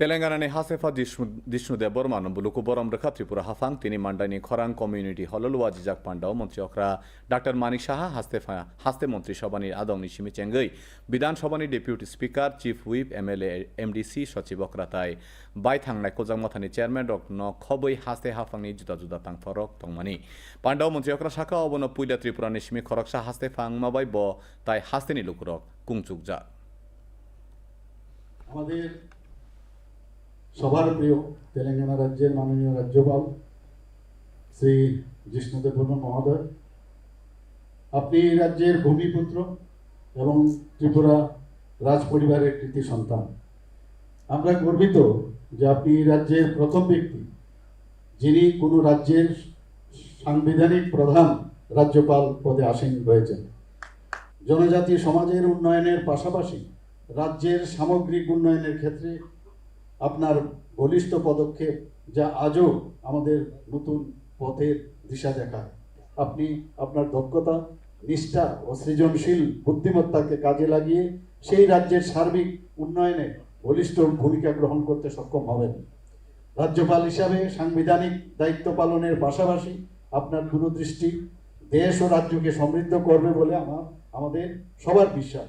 ತೆಲಂಗಾಣನೆ ಹಾಸೆಫಾ ದಿಷ್ಣು ದಿಷ್ಣುದೆ বুলুকু বরম রেখা, ত্রিপুরা হাফাং, তিনি মান্ডানি খরাং, কমিউনিটি হলল ಹಲಲು ವಾಜಿಜಾಕ್ পান্ডাও, মন্ত্রী ಅಖ್ರಾ ডাক্তার মানিক সাহা হাস্তে মন্ত্রী মন্ত্রিসভানির আদং নিশিমি চেঙ্গই, বিধানসভানি deputy speaker, chief whip M L A M D C সচিব অক্রাতাই বাই থাংনাই কোজাংমাথানি চেয়ারম্যান ডক ন খবই, হাস্তে হাফাংনি জুদা জুদা তাং ফরক তংমানি পান্ডাও মন্ত্রী অক্রা শাখা, অবন পুইলা, ত্রিপুরা নিশিমি খরক খরকসা হাস্তে ফাংমাবাই ব, তাই হাস্তেনি লুকুরক কুংচুক যা। আমাদের সবার প্রিয় তেলেঙ্গানা রাজ্যের মাননীয় রাজ্যপাল শ্রী জিষ্ণুদেব বর্মন মহোদয়, আপনি এই রাজ্যের ভূমিপুত্র এবং ত্রিপুরা রাজ পরিবারের কৃতি সন্তান। আমরা গর্বিত যে আপনি এই রাজ্যের প্রথম ব্যক্তি যিনি কোনো রাজ্যের সাংবিধানিক প্রধান রাজ্যপাল পদে আসীন হয়েছেন। জনজাতি সমাজের উন্নয়নের পাশাপাশি রাজ্যের সামগ্রিক উন্নয়নের ক্ষেত্রে আপনার বলিষ্ঠ পদক্ষেপ যা আজও আমাদের নতুন পথের দিশা দেখায়। আপনি আপনার দক্ষতা, নিষ্ঠা ও সৃজনশীল বুদ্ধিমত্তাকে কাজে লাগিয়ে সেই রাজ্যের সার্বিক উন্নয়নে বলিষ্ঠ ভূমিকা গ্রহণ করতে সক্ষম হবেন। রাজ্যপাল হিসাবে সাংবিধানিক দায়িত্ব পালনের পাশাপাশি আপনার দূরদৃষ্টি দেশ ও রাজ্যকে সমৃদ্ধ করবে বলে আমার, আমাদের সবার বিশ্বাস।